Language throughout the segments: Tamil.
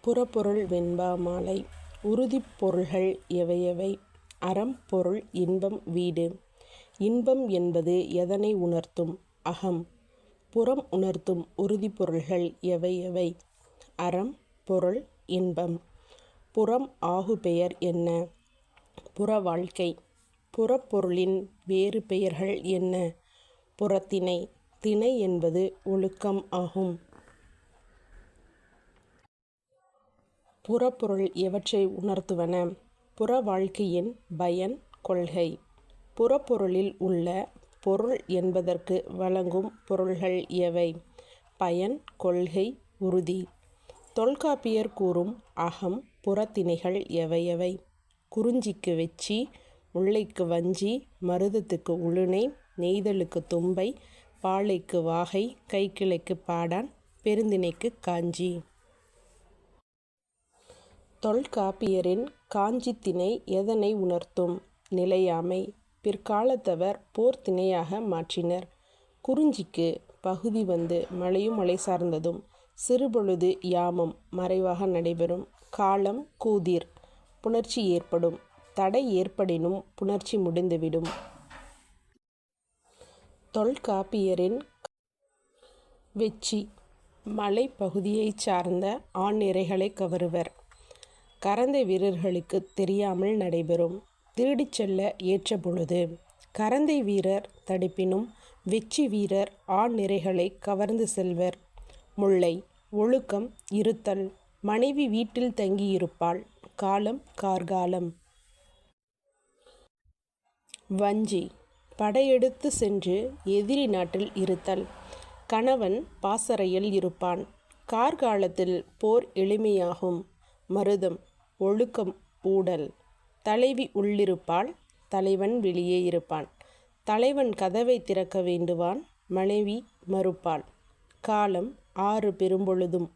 புறப்பொருள் வெண்பா மாலை உறுதிப் பொருள்கள் எவையவை அறம் பொருள் இன்பம் வீடு. இன்பம் என்பது எதனை உணர்த்தும்? அகம். புறம் உணர்த்தும் உறுதி பொருள்கள் எவையவை அறம் பொருள் இன்பம். புறம் ஆகுபெயர் என்ன? புற வாழ்க்கை. புறப்பொருளின் வேறு பெயர்கள் என்ன? புறத்திணை. திணை என்பது ஒழுக்கம் ஆகும். புறப்பொருள் எவற்றை உணர்த்துவன? புற வாழ்க்கையின் பயன் கொள்கை. புறப்பொருளில் உள்ள பொருள் என்பதற்கு வழங்கும் பொருள்கள் எவை? பயன் கொள்கை உறுதி. தொல்காப்பியர் கூறும் அகம் புறத்திணைகள் எவையவை குறிஞ்சிக்கு வெச்சி முல்லைக்கு வஞ்சி மருதத்துக்கு உளுணை நெய்தலுக்கு தும்பை பாலைக்கு வாகை கைக்கிளைக்கு பாடான் பெருந்திணைக்கு காஞ்சி. தொல்காப்பியரின் காஞ்சித்திணை எதனை உணர்த்தும்? நிலையாமை. பிற்காலத்தவர் போர் திணையாக மாற்றினர். குறிஞ்சிக்கு பகுதி வந்து மழையும் மழை சார்ந்ததும் சிறுபொழுது யாமம் மறைவாக நடைபெறும். காலம் கூதிர். புணர்ச்சி ஏற்படும். தடை ஏற்படினும் புணர்ச்சி முடிந்துவிடும். தொல்காப்பியரின் வெச்சி மலைப்பகுதியைச் சார்ந்த ஆண்நிறைகளை கவருவர். கரந்தை வீரர்களுக்கு தெரியாமல் நடைபெறும். திருடிச் செல்ல ஏற்ற பொழுது கரந்தை வீரர் தடுப்பினும் வெச்சி வீரர் ஆண் நிறைகளை கவர்ந்து செல்வர். முல்லை ஒழுக்கம் இருத்தல் மனைவி வீட்டில் தங்கியிருப்பாள். காலம் கார்காலம். வஞ்சி படையெடுத்து சென்று எதிரி நாட்டில் இருத்தல். கணவன் பாசறையில் இருப்பான். கார்காலத்தில் போர் எளிமையாகும். மருதம் ஒழுக்கம் ஊடல் தலைவி உள்ளிருப்பாள் தலைவன் வெளியே இருப்பான். தலைவன் கதவை திறக்க வேண்டுவான் மனைவி மறுப்பாள். காலம் ஆறு பெரும்பொழுதும்.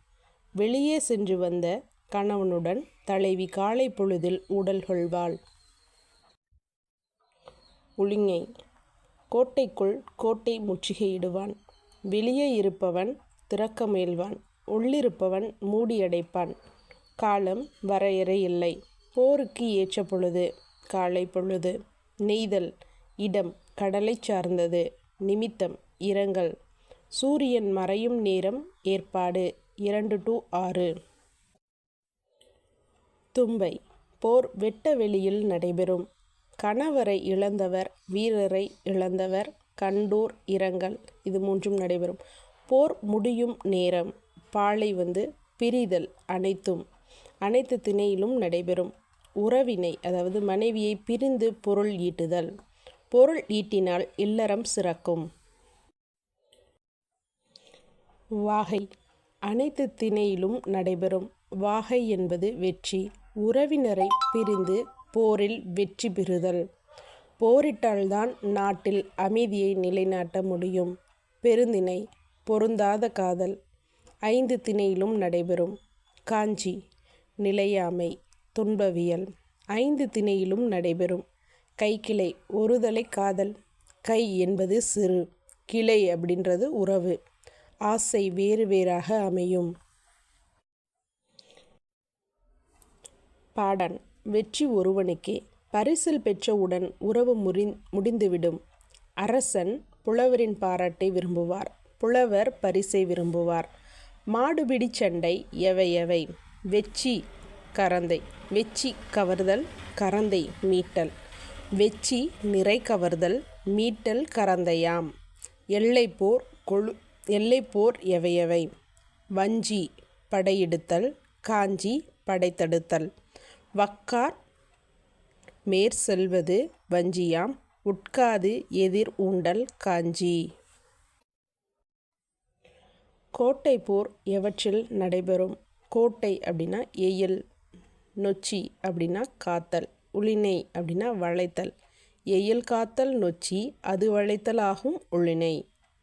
வெளியே சென்று வந்த கணவனுடன் தலைவி காலை பொழுதில் உடல் கொள்வாள். உளிங்கை கோட்டைக்குள் கோட்டை முற்றுகையிடுவான். வெளியே இருப்பவன் திறக்க முயல்வான். உள்ளிருப்பவன் மூடியடைப்பான். காலம் வரையறை இல்லை. போருக்கு ஏற்ற பொழுது காலை பொழுது நெய்தல் இடம் கடலை சார்ந்தது நிமித்தம் இரங்கல். சூரியன் மறையும் நேரம் ஏற்பாடு இரண்டு டு ஆறு. தும்பை போர் வெட்ட வெளியில் நடைபெறும். கணவரை இழந்தவர் வீரரை இழந்தவர் கண்டோர் இரங்கல் இது மூன்றும் நடைபெறும். போர் முடியும் நேரம் பாலை வந்து பிரிதல் அனைத்தும். அனைத்து திணையிலும் நடைபெறும். உறவினை அதாவது மனைவியை பிரிந்து பொருள் ஈட்டுதல். பொருள் ஈட்டினால் இல்லறம் சிறக்கும். வாகை அனைத்து திணையிலும் நடைபெறும். வாகை என்பது வெற்றி. உறவினரை பிரிந்து போரில் வெற்றி பெறுதல். போரிட்டால்தான் நாட்டில் அமைதியை நிலைநாட்ட முடியும். பெருந்திணை பொருந்தாத காதல். ஐந்து திணையிலும் நடைபெறும். காஞ்சி நிலையாமை துன்பவியல். ஐந்து திணையிலும் நடைபெறும். கைக்கிளை ஒருதலை காதல். கை என்பது சிறு கிளை அப்படின்றது உறவு. ஆசை வேறு வேறாக அமையும். பாடன் வெற்றி ஒருவனுக்கே. பரிசில் பெற்றவுடன் உறவு முறி முடிந்துவிடும். அரசன் புலவரின் பாராட்டை விரும்புவார். புலவர் பரிசை விரும்புவார். மாடுபிடி சண்டை எவை எவை வெச்சி கரந்தை. வெச்சி கவர்தல் கரந்தை மீட்டல். வெச்சி நிறை கவர்தல் மீட்டல் கரந்தையாம். எல்லைப்போர் கொழு எல்லைப்போர் எவையவை? வஞ்சி படையெடுத்தல் காஞ்சி படைத்தடுத்தல். வக்கார் மேற் செல்வது வஞ்சியாம் உட்காது எதிர் ஊண்டல் காஞ்சி. கோட்டை போர் எவற்றில் நடைபெறும்? கோட்டை அப்படின்னா எயில் நொச்சி அப்படின்னா காத்தல் உளிணை அப்படின்னா வளைத்தல். எயில் காத்தல் நொச்சி அது வளைத்தலாகும் உளிணை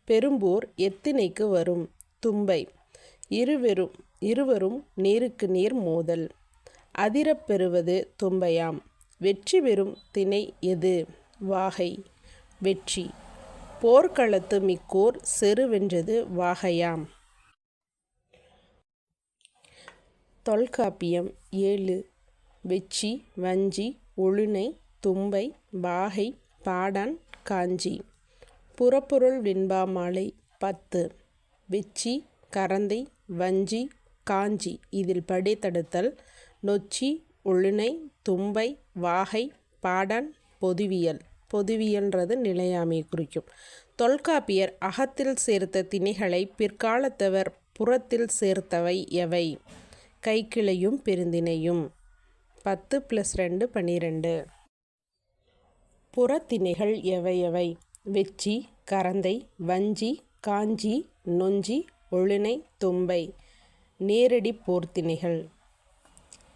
பெரும்போர் எத்தினைக்கு வரும் தும்பை. இருவரும் இருவரும் நீருக்கு நீர் மோதல். அதிரப் பெறுவது தும்பையாம். வெற்றி பெறும் திணை எது? வாகை வெற்றி. போர்க்களத்து மிக்கோர் செருவென்றது வாகையாம். தொல்காப்பியம் ஏழு வெச்சி வஞ்சி ஒழுனை தும்பை வாகை பாடான் காஞ்சி. புறப்பொருள் வெண்பாமாலை பத்து. வெச்சி கரந்தை வஞ்சி காஞ்சி. இதில் படித்தடுத்தல் நொச்சி ஒழுனை தும்பை வாகை பாடான் பொதுவியல். பொதுவியல்ன்றது நிலையாமையை குறிக்கும். தொல்காப்பியர் அகத்தில் சேர்த்த திணைகளை பிற்காலத்தவர் புறத்தில் சேர்த்தவை எவை? கைக்கிளையும் பெருந்திணையும். பத்து ப்ளஸ் ரெண்டு பன்னிரெண்டு. புறத்திணைகள் எவையவை வெச்சி கரந்தை வஞ்சி காஞ்சி நொஞ்சி ஒழுனை தும்பை. நேரடி போர்த்திணைகள்.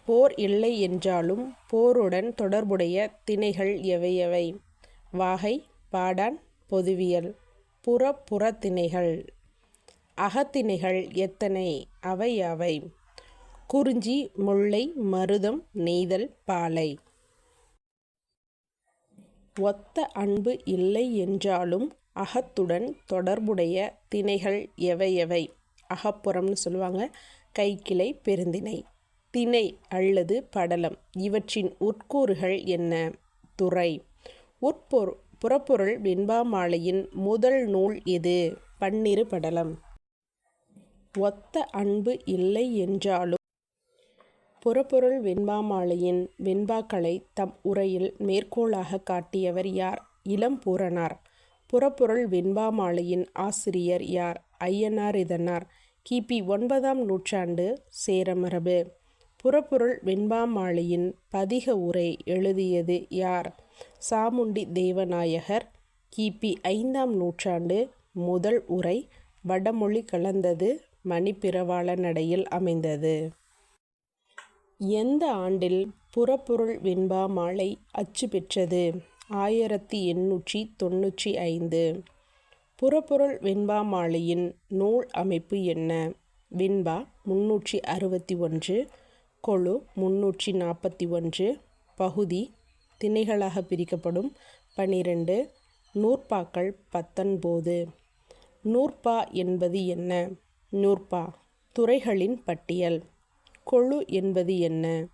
போர் இல்லை என்றாலும் போருடன் தொடர்புடைய திணைகள் எவையவை வாகை பாடான் பொதுவியல். புற புறத்திணைகள். அகத்திணைகள் எத்தனை? அவை அவை. குறிஞ்சி முல்லை மருதம் நெய்தல் பாலை. ஒத்த அன்பு இல்லை என்றாலும் அகத்துடன் தொடர்புடைய திணைகள் எவை எவை? அகப்புறம்னு சொல்லுவாங்க. கைக்கிளை பெருந்திணை. திணை அல்லது படலம். இவற்றின் உட்கூறுகள் என்ன? துறை. உட்பொரு புறப்பொருள் வெண்பாமாலையின் முதல் நூல் எது? பன்னிரு படலம். ஒத்த அன்பு இல்லை என்றாலும் புறப்பொருள் வெண்பாமாலையின் வெண்பாக்களை தம் உரையில் மேற்கோளாக காட்டியவர் யார்? இளம்பூரணார் புறப்பொருள் வெண்பாமாலையின் ஆசிரியர் யார்? ஐயனார் இதனார் கிபி ஒன்பதாம் நூற்றாண்டு சேரமரபு. புறப்பொருள் வெண்பாமாலையின் பதிக உரை எழுதியது யார்? சாமுண்டி தேவநாயகர். கிபி ஐந்தாம் நூற்றாண்டு முதல் உரை வடமொழி கலந்தது மணிப்பிரவாள நடையில் அமைந்தது. எந்த ஆண்டில் புறப்பொருள் வெண்பா மாலை அச்சு பெற்றது? ஆயிரத்தி எண்ணூற்றி தொண்ணூற்றி ஐந்து. புறப்பொருள் வெண்பா மாலையின் நூல் அமைப்பு என்ன? வெண்பா முன்னூற்றி அறுபத்தி ஒன்று கொழு முன்னூற்றி நாற்பத்தி ஒன்று பகுதி திணைகளாக பிரிக்கப்படும் பனிரெண்டு நூற்பாக்கள் பத்தொன்பது. நூற்பா என்பது என்ன? நூற்பா துறைகளின் பட்டியல். கொழு என்பது என்ன?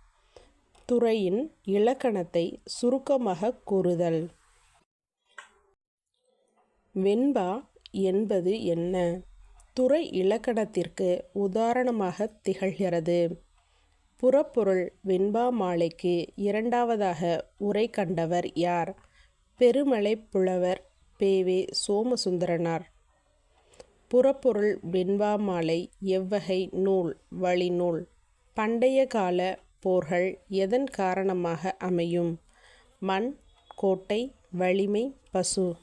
துறையின் இலக்கணத்தை சுருக்கமாக கூறுதல். வெண்பா என்பது என்ன? துறை இலக்கணத்திற்கு உதாரணமாக திகழ்கிறது. புறப்பொருள் வெண்பா மாலைக்கு இரண்டாவதாக உரை கண்டவர் யார்? பெருமலை புலவர் பேவே சோமசுந்தரனார். புறப்பொருள் வெண்பா மாலை எவ்வகை நூல்? வழிநூல். பண்டைய கால போர்கள் எதன் காரணமாக அமையும்? மண் கோட்டை வலிமை பசு.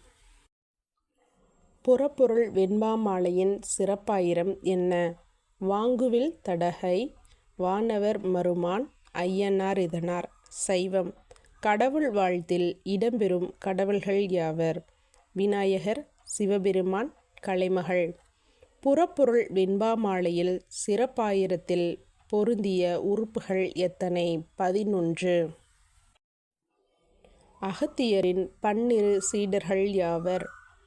புறப்பொருள் வெண்பாமாலையின் சிறப்பாயிரம் என்ன? வாங்குவில் தடகை வானவர் மருமான் ஐயனார் இதனார். சைவம். கடவுள் வாழ்த்தில் இடம்பெறும் கடவுள்கள் யாவர்? விநாயகர் சிவபெருமான் கலைமகள். புறப்பொருள் வெண்பாமாலையில் சிறப்பாயிரத்தில் பொருந்திய உறுப்புகள் எத்தனை? பதினொன்று. அகத்தியரின் பன்னிரு சீடர்கள் யாவர்?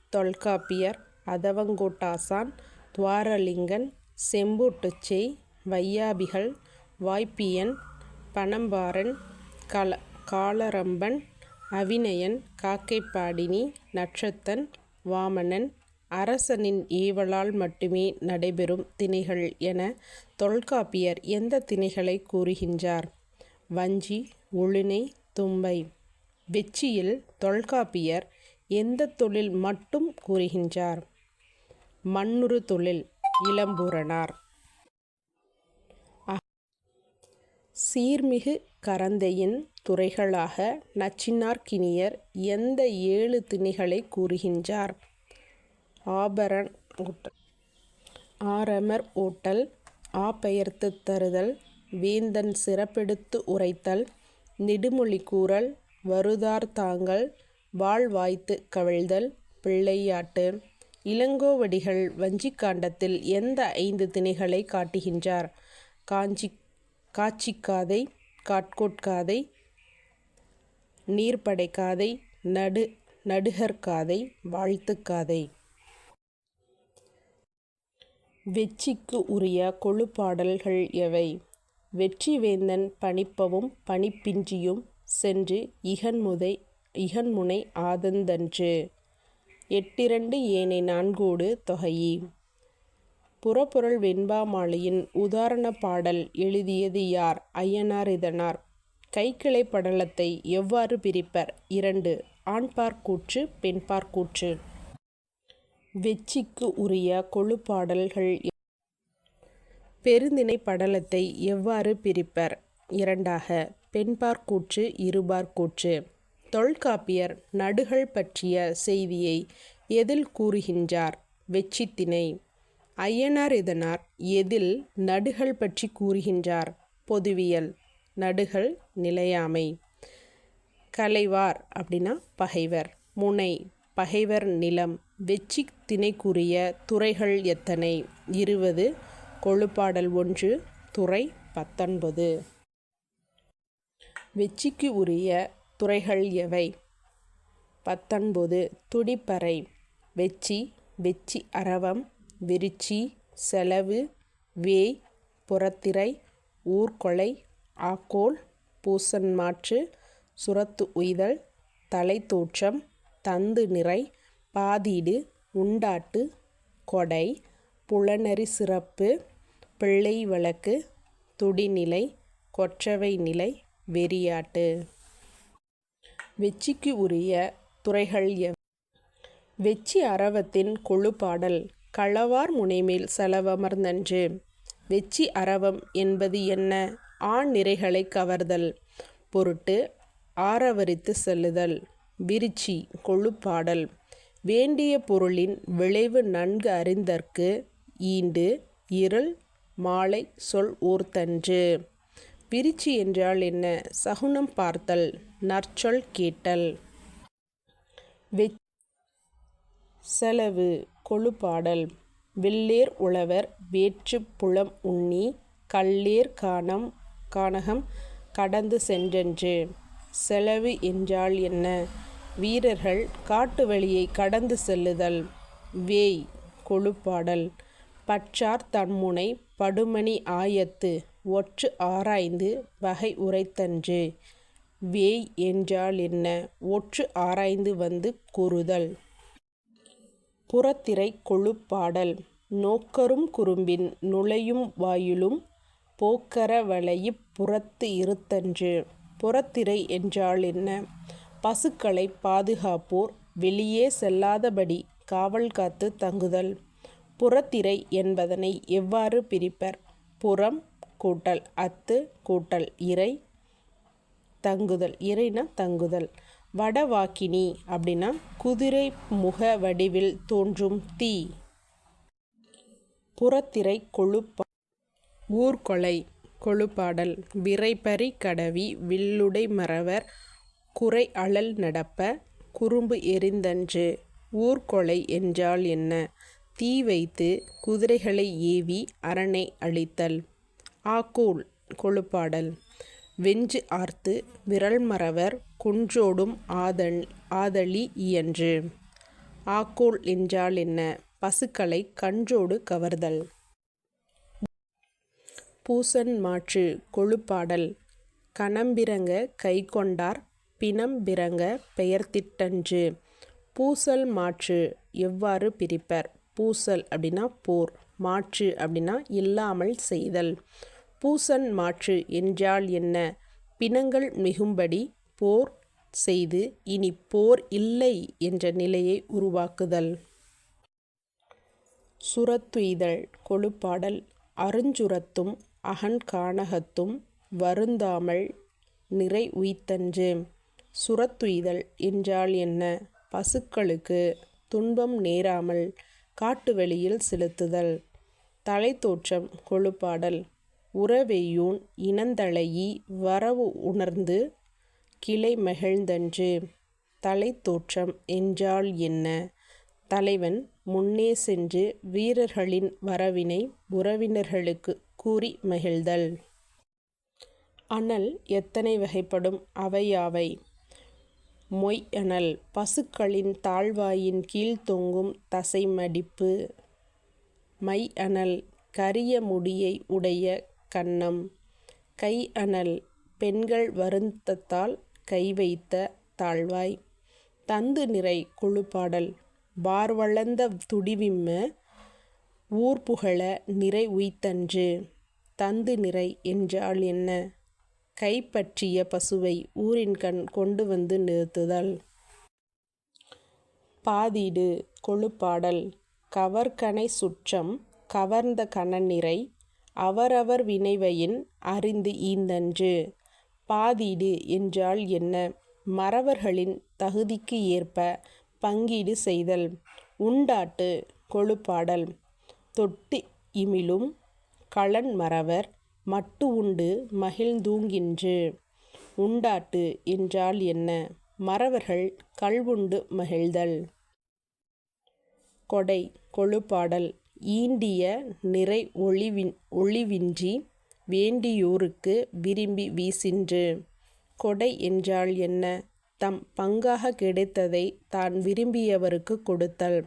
தொல்காப்பியர் அதவங்கோட்டாசான் துவாரலிங்கன் செம்பூட்டுச்செய் வையாபிகள் வாய்ப்பியன் பனம்பாரன் கல காலரம்பன் அவிநயன் காக்கைப்பாடினி நட்சத்தன் வாமனன் அரசனின் ஏவலால் மட்டுமே நடைபெறும் திணைகள் என தொல்காப்பியர் எந்த திணைகளை கூறுகின்றார்? வஞ்சி உளுணை தும்பை. வெச்சியில் தொல்காப்பியர் எந்த தொழில் மட்டும் கூறுகின்றார்? மண்ணுறு தொழில் இளம்பூரணார். சீர்மிகு கரந்தையின் துறைகளாக நச்சினார்கினியர் எந்த ஏழு திணைகளை கூறுகின்றார்? ஆபரண் ஓட்டல். ஆரமர் ஓட்டல் ஆபெயர்த்து தருதல் வேந்தன் சிறப்பெடுத்து உரைத்தல் நெடுமொழி கூறல் வருதார் தாங்கள் வாழ்வாய்த்து கவிழ்தல் பிள்ளையாட்டு இளங்கோவடிகள் வஞ்சிக்காண்டத்தில் எந்த ஐந்து திணைகளை காட்டுகின்றார்? காஞ்சி காட்சிக்காதை காட்கோட்காதை நீர்ப்படைக்காதை நடு நடுகற்காதை வாழ்த்துக்காதை. வெற்றிக்கு உரிய கொழுப்பாடல்கள் எவை? வெற்றி வேந்தன் பணிப்பவும் பணிப்பின்றியும் சென்று இகன்முதை இகன்முனை ஆதந்தன்று. எட்டிரண்டு ஏனை நான்கோடு தொகையி. புறப்பொருள் வெண்பாமாலையின் உதாரண பாடல் எழுதியது யார்? ஐயனார் இதனார். கைக்கிளை படலத்தை எவ்வாறு பிரிப்பர்? இரண்டு ஆண்பார் கூற்று பெண்பார் கூற்று. வெச்சிக்கு உரிய கொழுப்பாடல்கள் பெருந்திணை படலத்தை எவ்வாறு பிரிப்பர்? இரண்டாக பெண்பார் கூற்று இருபார் கூற்று. தொல்காப்பியர் நடுகள் பற்றிய செய்தியை எதில் கூறுகின்றார்? வெச்சித்திணை ஐயனார் இதனார் எதில் நடுகள் பற்றி கூறுகின்றார்? பொதுவியல். நடுகள் நிலையாமை. கலைவார் அப்படின்னா பகைவர். முனை. பகைவர் நிலம். வெச்சி திணைக்குரிய துறைகள் எத்தனை? இருபது. கொழுப்பாடல் ஒன்று. துறை பத்தொன்பது. வெச்சிக்கு உரிய துறைகள் எவை? பத்தொன்பது. துடிப்பறை. வெச்சி வெச்சி அரவம் விரிச்சி செலவு வேய் புறத்திரை ஊர்கொலை ஆக்கோல் பூசன் மாற்று சுரத்து உய்தல் தலைத்தோற்றம் தந்து நிறை பாதீடு உண்டாட்டு கொடை புலனறி சிறப்பு பிள்ளை வழக்கு துடிநிலை கொற்றவை நிலை வெறியாட்டு. வெச்சிக்கு உரிய துறைகள் எவ்? வெச்சி அரவத்தின் கொழுப்பாடல் களவார் முனைமேல் செலவமர்ந்தன்று. வெச்சி அரவம் என்பது என்ன? ஆண் நிறைகளை கவர்தல் பொருட்டு ஆரவரித்து செல்லுதல் விரிச்சி கொழுப்பாடல். வேண்டிய பொருளின் விளைவு நன்கு அறிந்தற்கு ஈண்டு இருள் மாலை சொல் ஓர்த்தன்று விரிச்சி என்றால் என்ன? சகுனம் பார்த்தல் நற்சொல் கேட்டல். வெச் செலவு கொழுப்பாடல். வெள்ளேர் உழவர் வேற்றுப் புலம் உண்ணி கள்ளேர் காணம் கானகம் கடந்து சென்றன்று. செலவு என்றால் என்ன? வீரர்கள் காட்டு வழியை கடந்து செல்லுதல். வேய் கொழுப்பாடல். பற்றார் தன்முனை படுமணி ஆயத்து. ஒற்று ஆராய்ந்து வகை உரைத்தன்று. வேய் என்றால் என்ன? ஒற்று ஆராய்ந்து வந்து கூறுதல். புறத்திரை கொழுப்பாடல். நோக்கரும் குறும்பின் நுழையும் வாயிலும் போக்கர வளையிப் புறத்து இருத்தன்று. புறத்திரை என்றால் என்ன? பசுக்களை பாதுகாப்போர் வெளியே செல்லாதபடி காவல் காத்து தங்குதல். புறத்திரை என்பதனை எவ்வாறு பிரிப்பர்? புறம் கூட்டல் அத்து கூட்டல் இறை தங்குதல். இறைனா தங்குதல். வடவாக்கினி அப்படின்னா குதிரை முக வடிவில் தோன்றும் தீ. புறத்திரை கொழுப்பா ஊர்கொலை கொழுப்பாடல். விரைபறி கடவி வில்லுடை மறவர் குறை அழல் நடப்ப குறும்பு எரிந்தன்று ஊர்கொலை என்றால் என்ன? தீ வைத்து குதிரைகளை ஏவி அரணை அழித்தல். ஆக்கூல் கொழுப்பாடல். வெஞ்சு ஆர்த்து விரல் மறவர் குன்றோடும் ஆதல் ஆதலி இயன்று. ஆக்கோல் என்றால் என்ன? பசுக்களை கன்றோடு கவர்தல். பூசன் மாற்று கொழுப்பாடல். கணம்பிறங்க கைக்கொண்டார் பிணம்பிறங்க பெயர்த்திட்டன்று. பூசல் மாற்று எவ்வாறு பிரிப்பர்? பூசல் அப்படின்னா போர் மாற்று அப்படின்னா இல்லாமல் செய்தல். பூசன் மாற்று என்றால் என்ன? பிணங்கள் மிகும்படி போர் செய்து இனி போர் இல்லை என்ற நிலையை உருவாக்குதல். சுரத்துய்தல் கொழுப்பாடல் அருஞ்சுரத்தும் அகன்காணகத்தும் வருந்தாமல் நிறை உய்த்தன்று. சுரத்துய்தல் என்றால் என்ன? பசுக்களுக்கு துன்பம் நேராமல் காட்டு வெளியில் செலுத்துதல். தலைத்தோற்றம் கொழுப்பாடல். உறவெய்யூன் இனந்தழையி வரவு உணர்ந்து கிளை மகிழ்ந்தன்று. தலைத்தோற்றம் என்றால் என்ன? தலைவன் முன்னே சென்று வீரர்களின் வரவினை உறவினர்களுக்கு கூறி மகிழ்தல். அனல் எத்தனை வகைப்படும் அவை யாவை? மொய் அனல். பசுக்களின் தாழ்வாயின் கீழ் தொங்கும் தசை மடிப்பு மை அனல். கரிய முடியை உடைய கன்னம் கை அனல். பெண்கள் வருத்தத்தால் கை வைத்த தாழ்வாய். தந்து நிறை குழுப்பாடல். பார்வளர்ந்த துடிவிம்ம. ஊர் புகழ நிறை உய்த்தன்று. தந்து நிறை என்றால் என்ன? கைப்பற்றிய பசுவை ஊரின்கண் கொண்டு வந்து நிறுத்துதல். பாதீடு கொழுப்பாடல் கவர்கனை சுற்றம் கவர்ந்த கணநிறை அவரவர் வினைவையின் அறிந்து ஈந்தன்று. பாதீடு என்றால் என்ன? மறவர்களின் தகுதிக்கு ஏற்ப பங்கீடு செய்தல். உண்டாட்டு கொழுப்பாடல். தொட்டு இமிழும் களன் மறவர் மட்டு உண்டு மகிழ்ந்தூங்கின்று உண்டாட்டு என்றால் என்ன? மறவர்கள் கள்வுண்டு மகிழ்தல். கொடை கொழுப்பாடல் ஈண்டிய நிறை ஒளிவின் ஒளிவின்றி வேண்டியோருக்கு விரும்பி வீசின்று. கொடை என்றால் என்ன? தம் பங்காக கிடைத்ததை தான் விரும்பியவருக்கு கொடுத்தல்.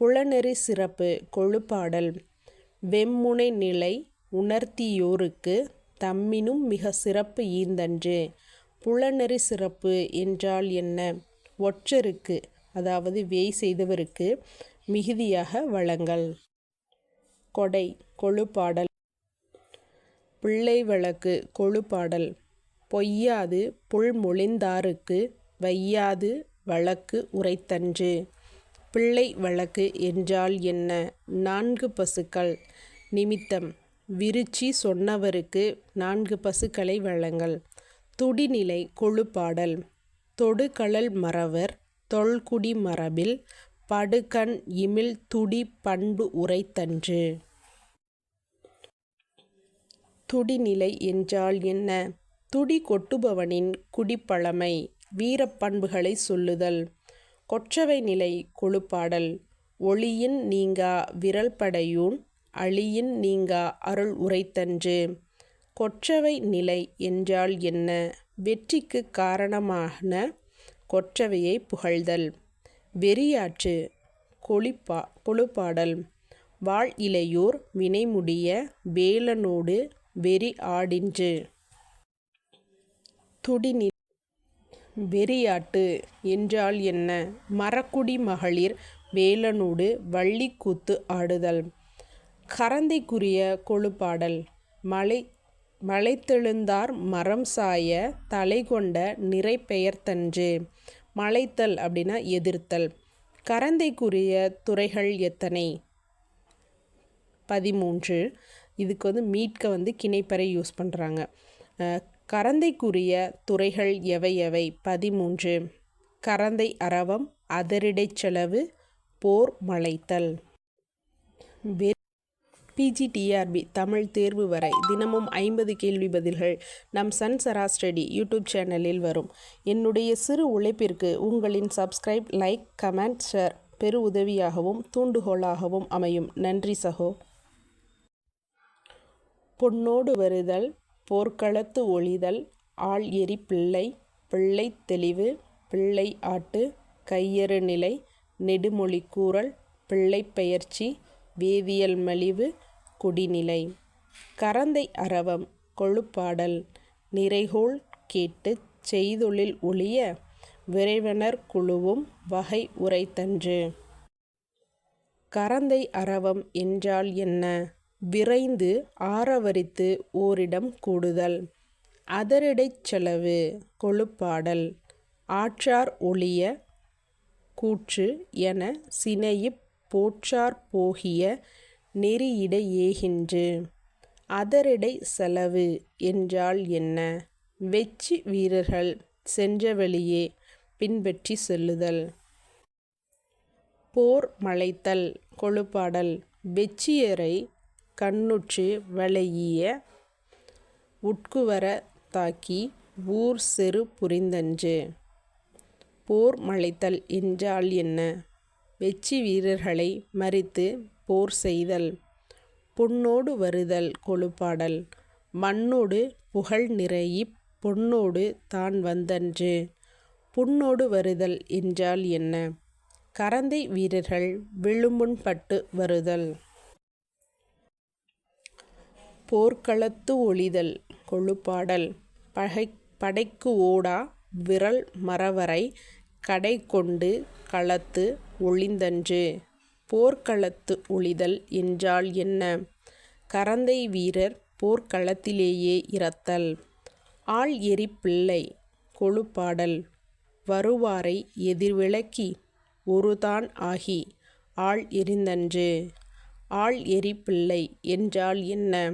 புலனெறி சிறப்பு கொழுப்பாடல். வெம்முனை நிலை உணர்த்தியோருக்கு தம்மினும் மிக சிறப்பு ஈந்தன்று. புலநெறி சிறப்பு என்றால் என்ன? ஒற்றருக்கு அதாவது வேய் செய்தவருக்கு மிகுதியாக வழங்கல். கொடை கொழுப்பாடல். பிள்ளை வழக்கு கொழுப்பாடல். பொய்யாது புல்மொழிந்தாருக்கு வையாது வழக்கு உரைத்தன்று. பிள்ளை வழக்கு என்றால் என்ன? நான்கு பசுக்கள். நிமித்தம். விருச்சி சொன்னவருக்கு நான்கு பசுக்களை வழங்கல். துடிநிலை கொழுப்பாடல். தொடுகழல் மறவர். தொல்குடி மரபில். படுகண் இமிழ் துடி பண்பு உரைத்தன்று. துடிநிலை என்றால் என்ன? துடி கொட்டுபவனின் குடிப்பழமை. வீரப்பண்புகளை சொல்லுதல். கொற்றவை நிலை கொழுப்பாடல். ஒளியின் நீங்கா விரல்படையூன் அழியின் நீங்கா அருள் உரைத்தன்று. கொற்றவை நிலை என்றால் என்ன? வெற்றிக்கு காரணமான கொற்றவையை புகழ்தல். வெறியாற்று கொளிப்பா கொழுப்பாடல். வாழ் இளையோர் வினைமுடிய வேலனோடு வெறி ஆடின்று. துடிநி வெறியாட்டு என்றால் என்ன? மரக்குடி மகளிர் வேலனோடு வள்ளிக்கூத்து ஆடுதல். கரந்தைக்குரிய கொழுப்பாடல். மலை மலைத்தெழுந்தார் மரம் சாய தலை கொண்ட நிறை பெயர்த்தன்று மலைத்தல் அப்படின்னா எதிர்த்தல். கரந்தைக்குரிய துறைகள் எத்தனை? பதிமூன்று. இதுக்கு வந்து மீட்க வந்து கிணைப்பறை யூஸ் பண்ணுறாங்க கரந்தைக்குரிய துறைகள் எவை எவை? பதிமூன்று. கரந்தை அரவம் அதரிடை செலவு போர் மலைத்தல் பிஜிடிஆர்பி தமிழ் தேர்வு வரை தினமும் ஐம்பது கேள்வி பதில்கள் நம் சன் சராஸ்டடி யூடியூப் சேனலில் வரும். என்னுடைய சிறு உழைப்பிற்கு உங்களின் சப்ஸ்கிரைப் லைக் கமெண்ட் ஷேர் பெரு உதவியாகவும் தூண்டுகோலாகவும் அமையும். நன்றி சகோ. பொன்னோடு வருதல் போர்க்களத்து ஒளிதல் ஆள் எரி பிள்ளை பிள்ளை தெளிவு பிள்ளை ஆட்டு கையறு நிலை நெடுமொழி கூறல் பிள்ளை பெயர்ச்சி வேதியியல் மலிவு குடிநிலை. கரந்தை அரவம் கொழுப்பாடல். நிறைகோள் கேட்டுச் செய்தொழில் ஒழிய விரைவனர் குழுவும் வகை உரைத்தன்று. கரந்தை அரவம் என்றால் என்ன? விரைந்து ஆரவரித்து ஓரிடம் கூடுதல். அதரிடைச் செலவு கொழுப்பாடல். ஆற்றார் ஒழிய கூற்று என சினையிப் போற்றார் போகிய நெறியிட ஏகின்று அதரிடை செலவு என்றால் என்ன? வெற்றி வீரர்கள் சென்ற வழியே பின்பற்றி செல்லுதல். போர் மலைத்தல் கொழுப்பாடல். வெற்றியரை கண்ணுற்று வளையிய உட்குவர தாக்கி ஊர் செரு புரிந்தன்று. போர் மலைத்தல் என்றால் என்ன? வெற்றி வீரர்களை மறித்து போர் செய்தல் பொன்னோடு வருதல் கொழுப்பாடல் மண்ணோடு புகழ் நிறையிப் பொன்னோடு தான் வந்தன்று புண்ணோடு வருதல் என்றால் என்ன? கரந்தை வீரர்கள் விழுமுன்பட்டு வருதல். போர்க்களத்து ஒளிதல் கொழுப்பாடல் பகை படைக்கு ஓடா விரல் மறவரை கடைகொண்டு களத்து ஒளிந்தன்று. போர்க்களத்து ஒழிதல் என்றால் என்ன? கரந்தை வீரர் போர்க்களத்திலேயே இறத்தல். ஆள் எறிப் பிள்ளை கொழுப்பாடல் வருவாரை எதிர்விலக்கி ஒருதான் ஆகி ஆள் எறிந்தன்று. ஆள் எறிப் பிள்ளை என்றால் என்ன?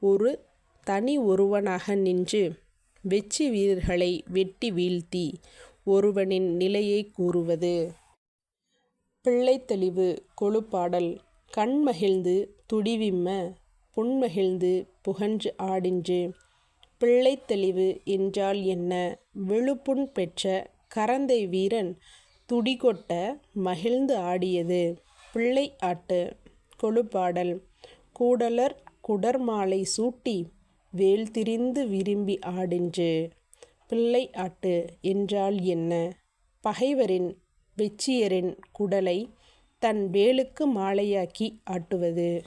ஒரு தனி ஒருவனாக நின்று வெற்றி வீரர்களை வெட்டி வீழ்த்தி ஒருவனின் நிலையைக் கூறுவது. பிள்ளைத்தெளிவு கொழுப்பாடல் கண்மகிழ்ந்து துடிவிம்ம புன்மகிழ்ந்து புகன்று ஆடிற்று. பிள்ளைத்தெளிவு என்றால் என்ன? விழுப்புண் பெற்ற கரந்தை வீரன் துடிகொட்ட மகிழ்ந்து ஆடியது. பிள்ளை ஆட்டு கொழுப்பாடல் கூடலர் குடர்மாலை சூட்டி வேல்திரிந்து விரும்பி ஆடின்று பிள்ளை ஆட்டு என்றால் என்ன? பகைவரின் வெற்றியரின் குடலை தன் வேலுக்கு மாலையாக்கி ஆட்டுவது.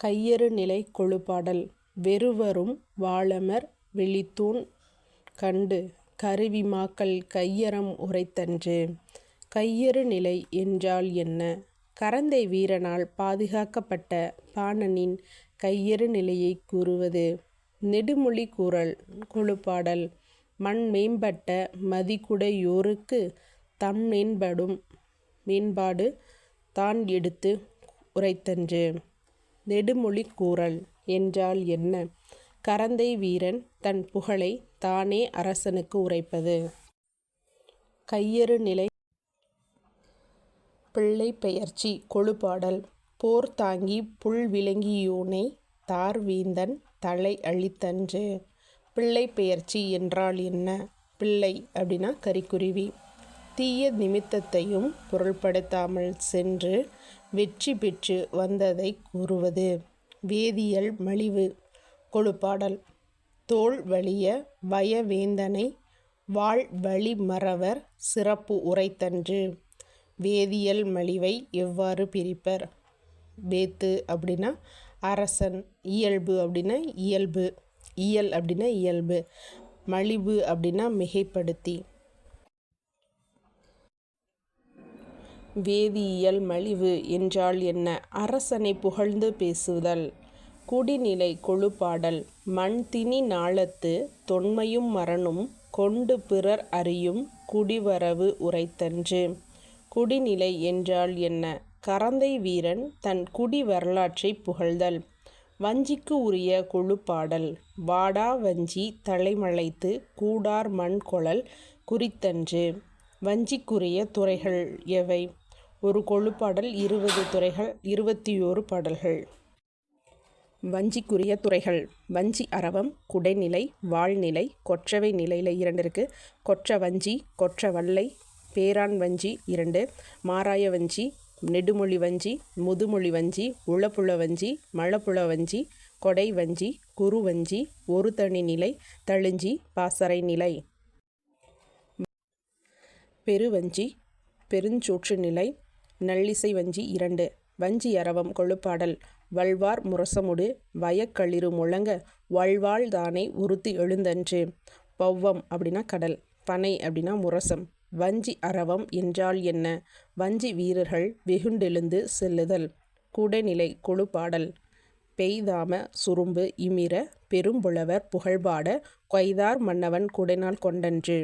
கையறு நிலை கொழுப்பாடல் வெறுவரும் வாழமர் வெளித்தூண் கண்டு கருவிமாக்கள் கையறம் உரைத்தன்று. கையறு நிலை என்றால் என்ன? கரந்தை வீரனால் பாதுகாக்கப்பட்ட பாணனின் கையறு நிலையை கூறுவது. நெடுமொழி கூறல் கொழுப்பாடல் மண் மேம்பட்ட மதிகுடை தம் மேம்படும் மேம்பாடு தான் எடுத்து உரைத்தன்று. நெடுமொழி கூறல் என்றால் என்ன? கரந்தை வீரன் தன் புகழைத் தானே அரசனுக்கு உரைப்பது. கையறு நிலை பிள்ளை பெயர்ச்சி கொழுப்பாடல் போர் தாங்கிப் புல் விலங்கி தார் வேந்தன் தலை அழித்தன்று. பிள்ளை பெயர்ச்சி என்றால் என்ன? பிள்ளை அப்படின்னா கரிக்குருவி. தீய நிமித்தத்தையும் பொருள்படுத்தாமல் சென்று வெற்றி பெற்று வந்ததைக் கூறுவது. வேதியியல் மலிவு கொழுப்பாடல் தோல் வலிய வயவேந்தனை வாழ் வழி மறவர் சிறப்பு உரைத்தன்று. வேதியியல் மலிவை எவ்வாறு பிரிப்பர்? வேத்து அப்படின்னா அரசன் இயல்பு அப்படின்னா இயல்பு இயல் அப்படின்னா இயல்பு மலிவு அப்படின்னா மிகைப்படுத்தி. வேதியியல் மலிவு என்றால் என்ன? அரசனை புகழ்ந்து பேசுதல். குடிநிலை கொழுப்பாடல் மண்தினி நாளத்து தொன்மையும் மரணும் கொண்டு பிறர் அறியும் குடிவரவு உரைத்தன்று. குடிநிலை என்றால் என்ன? கரந்தை வீரன் தன் குடி வரலாற்றை புகழ்தல். வஞ்சிக்கு உரிய கொழுப்பாடல் வாடா வஞ்சி தலைமலைத்து கூடார் மண் கொளல் குறித்தன்று. வஞ்சிக்குரிய துறைகள் எவை? ஒரு கொழுப்பாடல் இருபது துறைகள் இருபத்தி ஓரு பாடல்கள். வஞ்சிக்குரிய துறைகள் வஞ்சி அரவம் குடைநிலை வாழ்நிலை கொற்றவை நிலையில் இரண்டு இருக்கு. கொற்ற வஞ்சி கொற்ற வல்லை பேரான் வஞ்சி இரண்டு மாராய வஞ்சி நெடுமொழி வஞ்சி முதுமொழி வஞ்சி உளப்புழ வஞ்சி மழப்புழ வஞ்சி கொடை வஞ்சி குறு வஞ்சி ஒருதனி நிலை தழுஞ்சி பாசறை நிலை. பெருவஞ்சி பெருஞ்சோற்று நிலை நல்லிசை வஞ்சி இரண்டு. வஞ்சி அரவம் கொழுப்பாடல் வல்வார் முரசமொடு வயக்களிரு முழங்க வல்வாள் தானே உறுத்தி எழுந்தன்று. பௌவம் அப்படின்னா கடல். பனை அப்படின்னா முரசம். வஞ்சி அரவம் என்றால் என்ன? வஞ்சி வீரர்கள் வெகுண்டெழுந்து செல்லுதல். குடைநிலை கொழுப்பாடல் பெய்தாம சுரும்பு இமிர பெரும்புலவர் புகழ்பாட கொய்தார் மன்னவன் குடைநாள் கொண்டன்று.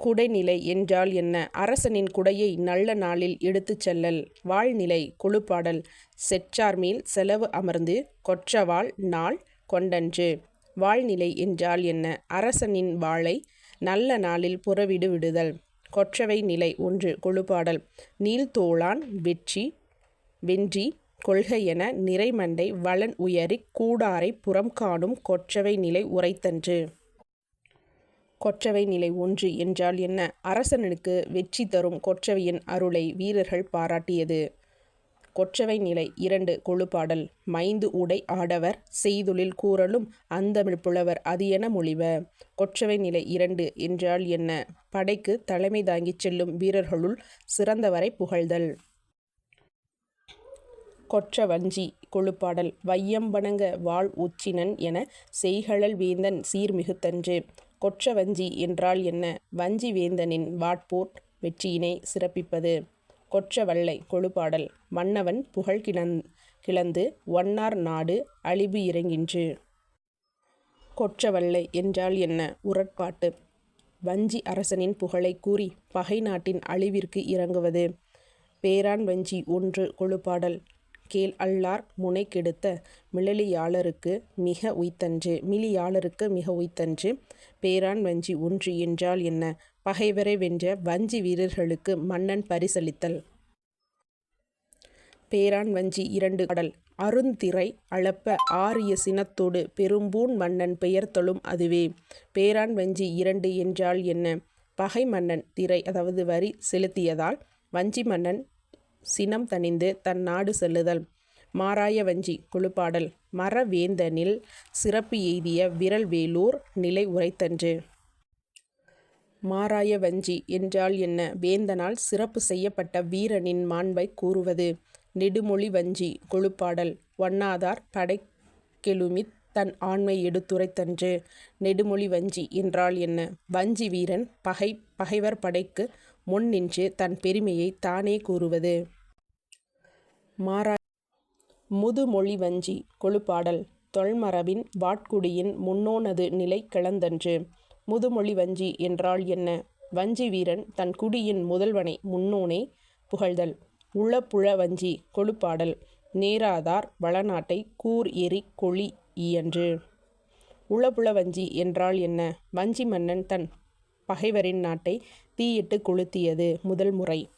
குடைநிலை என்றால் என்ன? அரசனின் குடையை நல்ல நாளில் எடுத்துச் செல்லல். வாழ்நிலை குழுப்பாடல் செச்சார்மீல் செலவு அமர்ந்து கொற்றவாள் நாள் கொண்டன்று. வாழ்நிலை என்றால் என்ன? அரசனின் வாளை நல்ல நாளில் புறவிடு விடுதல். கொற்றவை நிலை ஒன்று கொழுப்பாடல் நீள்தோளான் வெற்றி வென்றி கொள்க என நிறைமண்டை வளன் உயரிக் கூடாரைப் புறம் காணும் கொற்றவை நிலை உரைத்தன்று. கொற்றவை நிலை ஒன்று என்றால் என்ன? அரசனுக்கு வெற்றி தரும் கொற்றவையின் அருளை வீரர்கள் பாராட்டியது. கொற்றவை நிலை இரண்டு கொழுப்பாடல் மைந்து உடை ஆடவர் செய்தொழில் கூறலும் அந்தமிழ் புலவர் என மொழிவ கொற்றவை நிலை இரண்டு என்றால் என்ன? படைக்கு தலைமை தாங்கிச் செல்லும் வீரர்களுள் சிறந்தவரை புகழ்தல். கொற்ற வஞ்சி கொழுப்பாடல் வையம்பணங்க வாழ் உச்சினன் என செய்கழல் வேந்தன் சீர்மிகுத்தன்று. கொற்ற வஞ்சி என்றால் என்ன? வஞ்சி வேந்தனின் வாட்போர் வெற்றியினை சிறப்பிப்பது. கொற்றவள்ளை கொழுபாடல் கொழுப்பாடல் மன்னவன் புகழ் கிளந்து ஒன்னார் நாடு அழிபு இறங்கின்று கொற்றவள்ளை என்றால் என்ன? உரட்பாட்டு வஞ்சி அரசனின் புகழைக் கூறி பகை நாட்டின் அழிவிற்கு இறங்குவது பேரான் வஞ்சி ஒன்று கொழுப்பாடல் கேள் அல்லார் முனை கெடுத்த மிளலியாளருக்கு மிக உய்த்தன்று. மிளியாளருக்கு மிக உய்த்தன்று. பேரான் வஞ்சி ஒன்று என்றால் என்ன? பகைவரை வென்ற வஞ்சி வீரர்களுக்கு மன்னன் பரிசளித்தல். பேரான் வஞ்சி இரண்டு கடல் அருந்திரை அளப்ப ஆரிய சினத்தோடு பெரும்பூண் மன்னன் பெயர்த்தலும் அதுவே. பேரான் வஞ்சி இரண்டு என்றால் என்ன? பகை மன்னன் திரை அதாவது வரி செலுத்தியதால் வஞ்சி மன்னன் சினம் தணிந்து தன் நாடு செல்லுதல். மாராய வஞ்சி குழுப்பாடல் மரவேந்தனில் சிறப்பு எய்திய விரல் வேலூர் நிலை உரைத்தன்று. மாராய வஞ்சி என்றால் என்ன? வேந்தனால் சிறப்பு செய்யப்பட்ட வீரனின் மாண்பை கூறுவது. நெடுமொழி வஞ்சி கொழுப்பாடல் ஒன்னாதார் படைக்கெழுமித் தன் ஆண்மை எடுத்துரைத்தன்று. நெடுமொழி வஞ்சி என்றால் என்ன? வஞ்சி வீரன் பகை பகைவர் படைக்கு முன் நின்று தன் பெருமையைத் தானே கூறுவது. மாறா முதுமொழி வஞ்சி கொழுப்பாடல் தொல்மரபின் வாட்குடியின் முன்னோனது நிலை கிளந்தன்று. முதுமொழி வஞ்சி என்றால் என்ன? வஞ்சி வீரன் தன் குடியின் முதல்வனை முன்னோனே புகழ்தல். உளப்புழ வஞ்சி கொழுப்பாடல் நேராதார் வளநாட்டைக் கூர் எரி கொழி இயன்று. உளப்புல வஞ்சி என்றால் என்ன? வஞ்சி மன்னன் தன் பகைவரின் நாட்டைத் தீயிட்டுக் கொளுத்தியது முதல் முறை.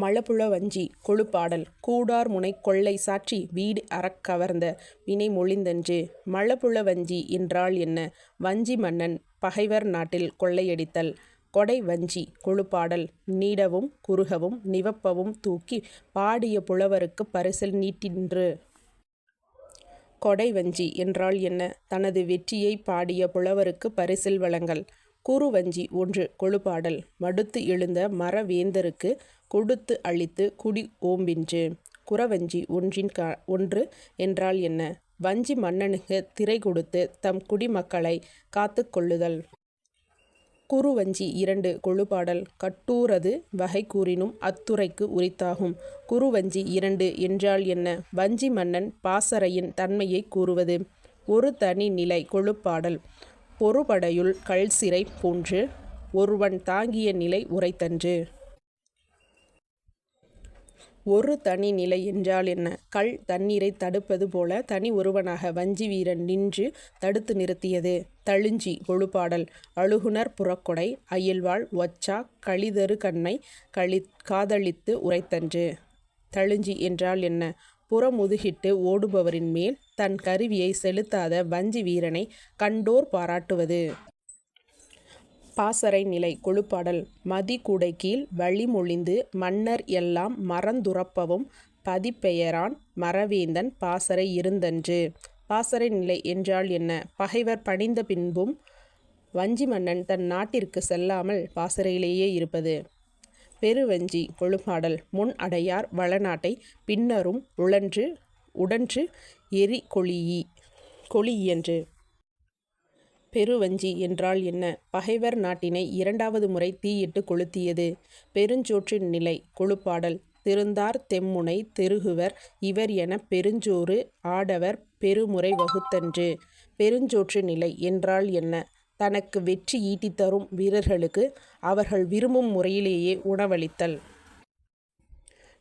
மலப்புல வஞ்சி கொழுப்பாடல் கூடார் முனை கொள்ளை சாற்றி வீடு அறக்கவர்ந்த வினை மொழிந்தன்று. மலப்புல வஞ்சி என்றால் என்ன? வஞ்சி மன்னன் பகைவர் நாட்டில் கொள்ளையடித்தல். கொடை வஞ்சி கொழுப்பாடல் நீடவும் குறுகவும் நிவப்பவும் தூக்கி பாடிய புலவருக்கு பரிசில் நீட்டின்று கொடை வஞ்சி என்றால் என்ன? தனது வெற்றியைப் பாடிய புலவருக்கு பரிசில் வழங்கல். குறுவஞ்சி ஒன்று கொழுப்பாடல் மடுத்து எழுந்த மரவேந்தருக்கு கொடுத்து அழித்து குடி ஓம்பின்று குறவஞ்சி ஒன்று என்றால் என்ன? வஞ்சி மன்னனுக்கு திரை கொடுத்து தம் குடிமக்களை காத்து கொள்ளுதல். குறுவஞ்சி இரண்டு கொழுப்பாடல் கட்டூரது வகை கூறினும் அத்துறைக்கு உரித்தாகும். குறுவஞ்சி இரண்டு என்றால் என்ன? வஞ்சி மன்னன் பாசறையின் தன்மையைக் கூறுவது. ஒரு தனி நிலை கொழுப்பாடல் பொருபடையுள் கல்சிறை போன்று ஒருவன் தாங்கிய நிலை உரைத்தன்று. ஒரு தனி நிலை என்றால் என்ன? கல் தண்ணீரை தடுப்பது போல தனி ஒருவனாக வஞ்சி வீரன் நின்று தடுத்து நிறுத்தியது. தழுஞ்சி கொழுப்பாடல் அழுகுனர் புறக்கொடை அயில்வாள் களிதரு கண்ணை களி காதலித்து உரைத்தன்று. தழுஞ்சி என்றால் என்ன? புறமுதுகிட்டு ஓடுபவரின் மேல் தன் கருவியை செலுத்தாத வஞ்சி வீரனை கண்டோர் பாராட்டுவது. பாசறை நிலை கொழுப்பாடல் மதி கூடை கீழ் வழிமொழிந்து மன்னர் எல்லாம் மறந்துறப்பவும் பதிப்பெயரான் மரவேந்தன் பாசறை இருந்தன்று. பாசறை நிலை என்றால் என்ன? பகைவர் பணிந்த பின்பும் வஞ்சி மன்னன் தன் நாட்டிற்கு செல்லாமல் பாசறையிலேயே இருப்பது. பெருவஞ்சி கொழுப்பாடல் முன் அடையார் வளநாட்டை பின்னரும் உழன்று உடன்று எரி கொழியி கொழியன்று பெருவஞ்சி என்றால் என்ன? பகைவர் நாட்டினை இரண்டாவது முறை தீயிட்டுக் கொளுத்தியது. பெருஞ்சோற்றின் நிலை கொழுப்பாடல் திருந்தார் தெம்முனை தெருகுவர் இவர் என பெருஞ்சோறு ஆடவர் பெருமுறை வகுத்தன்று. பெருஞ்சோற்று நிலை என்றால் என்ன? தனக்கு வெற்றி ஈட்டித்தரும் வீரர்களுக்கு அவர்கள் விரும்பும் முறையிலேயே உணவளித்தல்.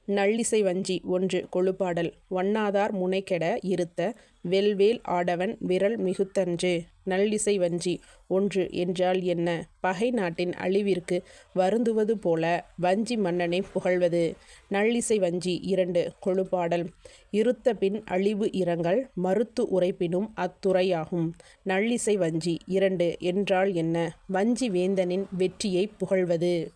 நல்லிசை வஞ்சி ஒன்று கொழுப்பாடல் வண்ணாதார் முனைகெட இருத்த வெல்வேல் ஆடவன் விரல் மிகுத்தன்று. நல்லிசை வஞ்சி ஒன்று என்றால் என்ன? பகை நாட்டின் அழிவிற்கு வருந்துவது போல வஞ்சி மன்னனை புகழ்வது. நல்லிசை வஞ்சி இரண்டு கொழுப்பாடல் இருத்த பின் அழிவு இரங்கல் மறுத்து உரைப்பினும் அத்துறையாகும். நல்லிசை வஞ்சி இரண்டு என்றால் என்ன? வஞ்சி வேந்தனின் வெற்றியைப் புகழ்வது.